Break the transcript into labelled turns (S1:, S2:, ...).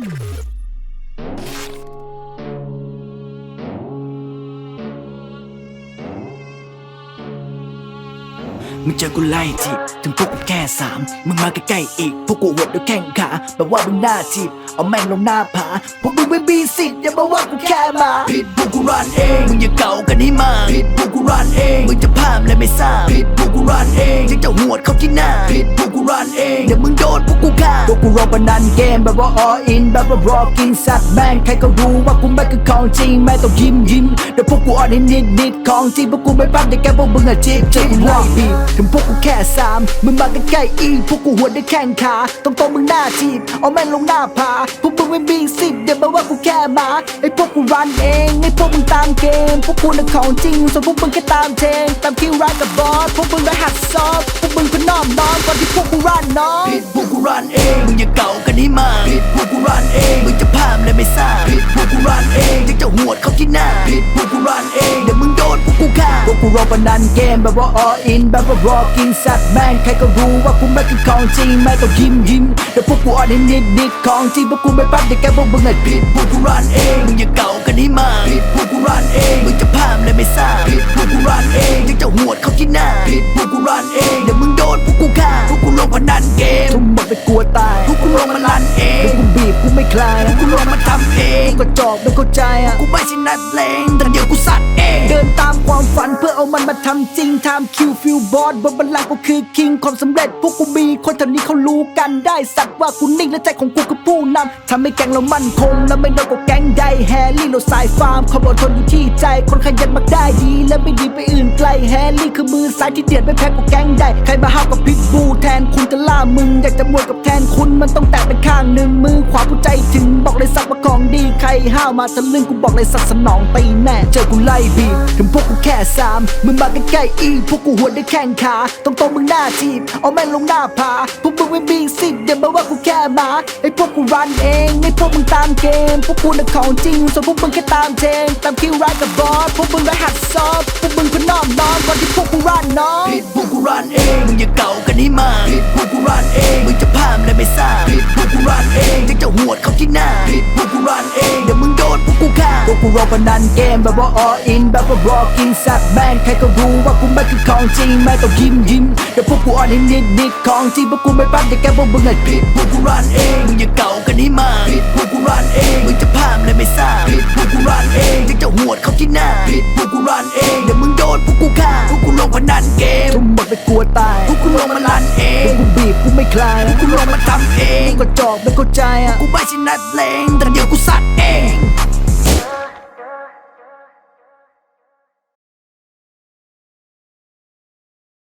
S1: you มึงเจอกูไล่จีบถึงพวกกูแค่สามมึงมาใกล้ๆอีก พวกกูหวดด้วยแข้งขาแบบว่ามึงหน้าจีบเอาแม่งลงหน้าผาพวกมึงไม่มีสิทธิ์อย่ามาว่ากูแค่มาผิดพวกกูรันเองมึงอย่าเก่ากันให้มากผิดพวกกูรันเองมึงจะพามและไม่ทราบผิดพวกกูรันเองยังจะหวดเข้าที่หน้าผิดพวกกูรันเองเดี๋ยวมึงโดนพวกกูฆ่าพวกกูรอบันดันเกมแบบว่า all in แบบว่ารอกินสัตว์แม่งใครก็รู้ว่ากูไม่คือของจริงแม่ต้องยิ้มยิ้มเดี๋ยวพวกกูอ่อนนิดนิดนิดของจริงพวกกูไม่ปั้นแต่แกพวกมึงอะจีบจีบไล่บีบถึงพวกกูแค่สามมึงมาใกล้ๆอีพวกกูหัวได้แข้งขาตรงตรงมึงหน้าจีบเอาแม่งลงหน้าผาพวกมึงไม่มีสิทธิ์เดี๋ยวมาว่ากูแค่หมาไอ้พวกกูรันเองไอ้พวกมึงตามเกมพวกกูน่ะของจริงส่วนพวกมึงแค่ตามเทรนตามคิวรันกับบอสพวกมึงได้หัดซอฟพวกมึงก็น้อมน้อมก่อนที่พวกกูรันน้องผิดพวกกูรันเองมึงอย่าเก่ากันให้มาผิดพวกกูรันเองมึงจะพามและไม่ทราบผิดพวกกูรันเองยังจะหวดเข้าที่หน้าผิดพวกกูรันเอง ฆ่าพวกกูรอบันดันเกมแบบว่า all in แบบว่ารอกินสัตว์แม่งใครก็รู้ว่ากูไม่คือของจริงแม่ต้องยิ้มยิ้มเดี๋ยวพวกกูอ่อนนิดนิดนิดของจริงพวกกูไม่ปั๊บเดี๋ยวแกพวกมึงอะผิดพวกกูรันเองมึงอย่าเก่ากันให้มาผิดพวกกูรันเองมึงจะพามและไม่ทราบผิดพวกกูรันเองยังจะหวดเขาที่หน้าผิดพวกกูรันเองเดี๋ยวมึงโดนพวกกูฆ่าพวกกูลงพนันเกมทุกหมดไปกลัวตายพวกกูลงมาลันเองพวกกูบีบกูไม่คลายพวกกูลงมาทำเองพวกกระจอกไม่เข้าใจอะกูไม่ใช่นักเลงแต่เดี๋ยวกูสัตว์เองเดิน มาทำจริงทำคิวฟิวบอสบนบัลลังก์กูคือคิงความสำเร็จพวกกูมีคนแถวนี้เขารู้กันได้สัตว์ว่ากูนิ่งและใจของกูคือผู้นำทำให้แก๊งเรามั่นคงและไม่โดนกับแก๊งใด แฮร์รี่เราสายฟาร์มความอดทนอยู่ที่ใจ คนขยันมักได้ดี และไม่ดีไปอื่นไกลแฮร์รี่คือมือซ้ายที่เดือดไม่แพ้กับแก๊งใด ใครมาห้าวกับพิกบูแทนคุณจะล่ามึง อยากจะมวยกับแทนคุณมันต้องแตกเป็นข้างหนึ่งมือขวาผู้ใจถึงบอกเลยสักว่าของดีใครห้าวมาทะลึ่งกูบอกเลยสัตว์สนองตีแน่เจอกูไล่บีบถึงพวกกูแค่สามมึงมาใกล้ๆอีพวกกูหัวได้แข้งขาตรงมึงหน้าจีบเอาแม่งลงหน้าผาพวกมึงไม่มีสิทธิ์อย่ามาว่ากูแค่หมาไอ้พวกกูรันเองไอ้พวกมึงตามเกมพวกกูน่ะของจริงส่วนพวกมึงแค่ตามเทรนตามคิวรันกับบอสพวกมึงได้หัดซอฟพวกมึงก็น้อมน้อมก่อนที่พวกกูรันน้องผิดพวกกูรันเองมึงอย่าเก่ากันให้มากผิดพวกกูรันเองมึงจะพามและไม่ทราบผิดพวกกูรันเองยังจะหวดเข้าที่หน้าผิดพวกกูรันเองเดี๋ยวมึงโดนพวกกูฆ่าพวกกูรอพนันเกมแบบว่า all in แบบว่ารอกินสัตว์แม่งใครก็รู้ว่ากูไม่คือของจริงแม่ต้องยิ้มยิ้มเดี๋ยวพวกกูอ่อนนิดนิดนิดของจริงพวกกูไม่ปั้นแต่แกพวกมึงอะผิดพวกกูรันเองมึงอย่าเก่ากันให้มากผิดพวกกูรันเอง กระจอกไม่เข้าใจอะกูไม่ใช่นักเลงแต่เดี๋ยวกูสัตว